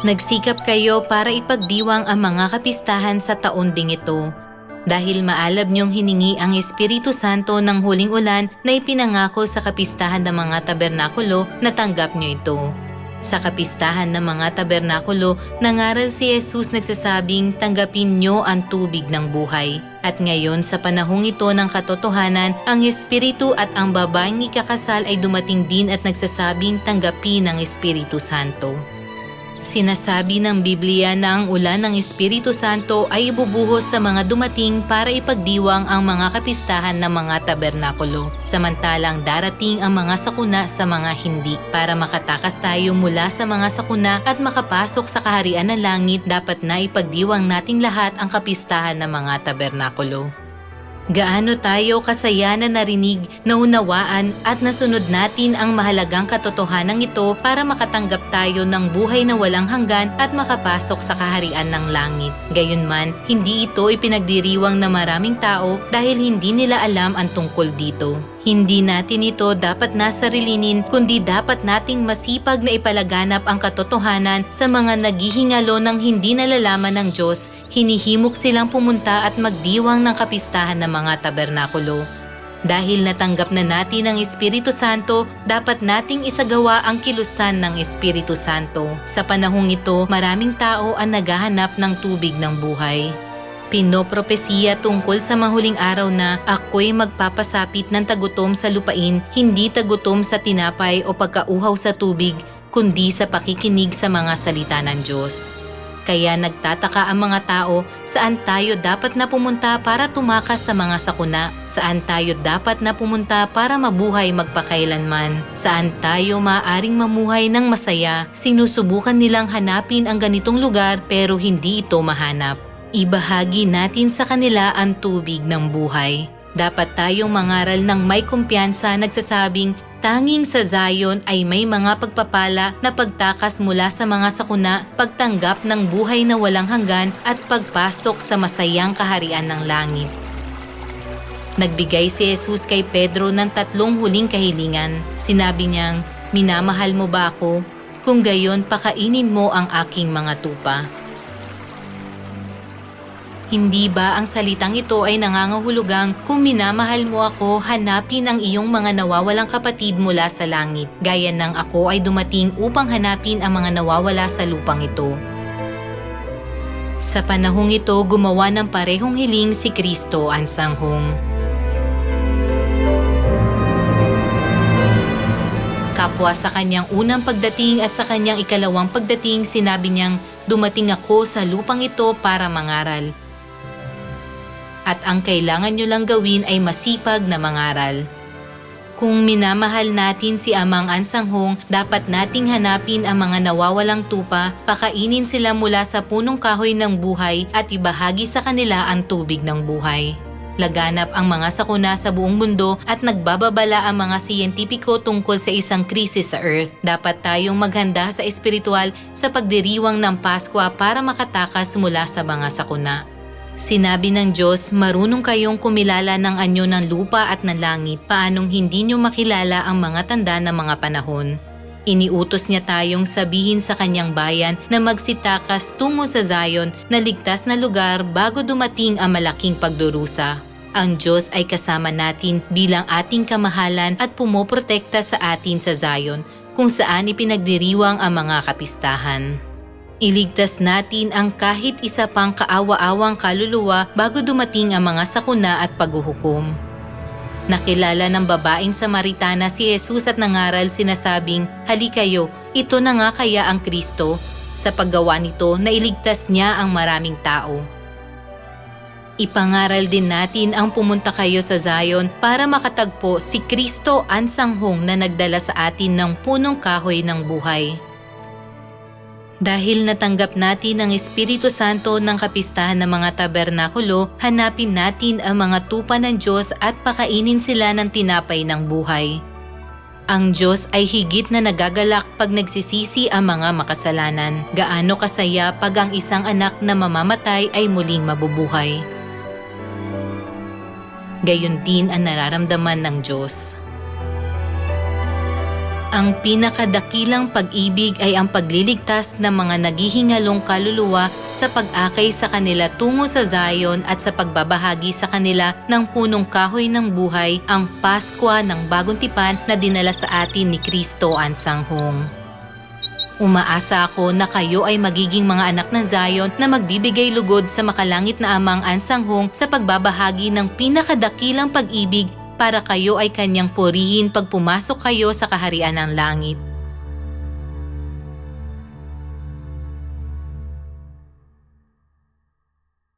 Nagsikap kayo para ipagdiwang ang mga kapistahan sa taon ding ito. Dahil maalab niyong hiningi ang Espiritu Santo ng huling ulan na ipinangako sa kapistahan ng mga tabernakulo, natanggap niyo ito. Sa kapistahan ng mga tabernakulo, nangaral si Jesus nagsasabing tanggapin niyo ang tubig ng buhay. At ngayon sa panahong ito ng katotohanan, ang Espiritu at ang babaeng ikakasal ay dumating din at nagsasabing tanggapin ang Espiritu Santo. Sinasabi ng Biblia na ang ulan ng Espiritu Santo ay ibubuhos sa mga dumating para ipagdiwang ang mga kapistahan ng mga tabernakulo. Samantalang darating ang mga sakuna sa mga hindi. Para makatakas tayo mula sa mga sakuna at makapasok sa kaharian ng langit, dapat na ipagdiwang nating lahat ang kapistahan ng mga tabernakulo. Gaano tayo kasaya na narinig, naunawaan at nasunod natin ang mahalagang katotohanan ito para makatanggap tayo ng buhay na walang hanggan at makapasok sa kaharian ng langit. Gayunman, hindi ito ipinagdiriwang na maraming tao dahil hindi nila alam ang tungkol dito. Hindi natin ito dapat nasarilinin kundi dapat nating masipag na ipalaganap ang katotohanan sa mga naghihingalo ng hindi nalalaman ng Diyos hinihimok silang pumunta at magdiwang ng kapistahan ng mga tabernakulo. Dahil natanggap na natin ang Espiritu Santo, dapat nating isagawa ang kilusan ng Espiritu Santo. Sa panahong ito, maraming tao ang naghahanap ng tubig ng buhay. Pinopropesiya tungkol sa mahuling araw na ako'y magpapasapit ng tagutom sa lupain, hindi tagutom sa tinapay o pagkauhaw sa tubig, kundi sa pakikinig sa mga salita ng Diyos. Kaya nagtataka ang mga tao saan tayo dapat na pumunta para tumakas sa mga sakuna, saan tayo dapat na pumunta para mabuhay magpakailanman, saan tayo maaring mamuhay ng masaya, sinusubukan nilang hanapin ang ganitong lugar pero hindi ito mahanap. Ibahagi natin sa kanila ang tubig ng buhay. Dapat tayong mangaral ng may kumpiyansa nagsasabing Tanging sa Zion ay may mga pagpapala na pagtakas mula sa mga sakuna, pagtanggap ng buhay na walang hanggan at pagpasok sa masayang kaharian ng langit. Nagbigay si Jesus kay Pedro ng tatlong huling kahilingan. Sinabi niyang, Minamahal mo ba ako? Kung gayon, pakainin mo ang aking mga tupa. Hindi ba ang salitang ito ay nangangahulugang kung minamahal mo ako, hanapin ang iyong mga nawawalang kapatid mula sa langit, gaya ng ako ay dumating upang hanapin ang mga nawawala sa lupang ito. Sa panahong ito, gumawa ng parehong hiling si Kristo ang sanghong. Kapwa sa kanyang unang pagdating at sa kanyang ikalawang pagdating, sinabi niyang, Dumating ako sa lupang ito para mangaral at ang kailangan nyo lang gawin ay masipag na mangaral. Kung minamahal natin si Amang Ansanghong, dapat nating hanapin ang mga nawawalang tupa, pakainin sila mula sa punong kahoy ng buhay at ibahagi sa kanila ang tubig ng buhay. Laganap ang mga sakuna sa buong mundo at nagbababala ang mga siyentipiko tungkol sa isang krisis sa Earth. Dapat tayong maghanda sa espiritual sa pagdiriwang ng Paskwa para makatakas mula sa mga sakuna. Sinabi ng Diyos, marunong kayong kumilala ng anyo ng lupa at ng langit, paanong hindi nyo makilala ang mga tanda ng mga panahon. Iniutos niya tayong sabihin sa kanyang bayan na magsitakas tungo sa Zion na ligtas na lugar bago dumating ang malaking pagdurusa. Ang Diyos ay kasama natin bilang ating kamahalan at pumoprotekta sa atin sa Zion kung saan ipinagdiriwang ang mga kapistahan. Iligtas natin ang kahit isa pang kaawa-awang kaluluwa bago dumating ang mga sakuna at paghuhukom. Nakilala ng babaeng Samaritana si Jesus at nangaral sinasabing, Hali kayo, ito na nga kaya ang Kristo. Sa paggawa nito, nailigtas niya ang maraming tao. Ipangaral din natin ang pumunta kayo sa Zion para makatagpo si Kristo ansanghong na nagdala sa atin ng punong kahoy ng buhay. Dahil natanggap natin ang Espiritu Santo ng kapistahan ng mga tabernakulo, hanapin natin ang mga tupa ng Diyos at pakainin sila ng tinapay ng buhay. Ang Diyos ay higit na nagagalak pag nagsisisi ang mga makasalanan. Gaano kasaya pag ang isang anak na mamamatay ay muling mabubuhay. Gayon din ang nararamdaman ng Diyos. Ang pinakadakilang pag-ibig ay ang pagliligtas ng mga naghihingalong kaluluwa sa pag-akay sa kanila tungo sa Zion at sa pagbabahagi sa kanila ng punong kahoy ng buhay, ang Paskwa ng Bagong Tipan na dinala sa atin ni Kristo Ansanghong. Umaasa ako na kayo ay magiging mga anak ng Zion na magbibigay lugod sa makalangit na amang ansanghong sa pagbabahagi ng pinakadakilang pag-ibig para kayo ay kanyang purihin pag pumasok kayo sa kaharian ng langit.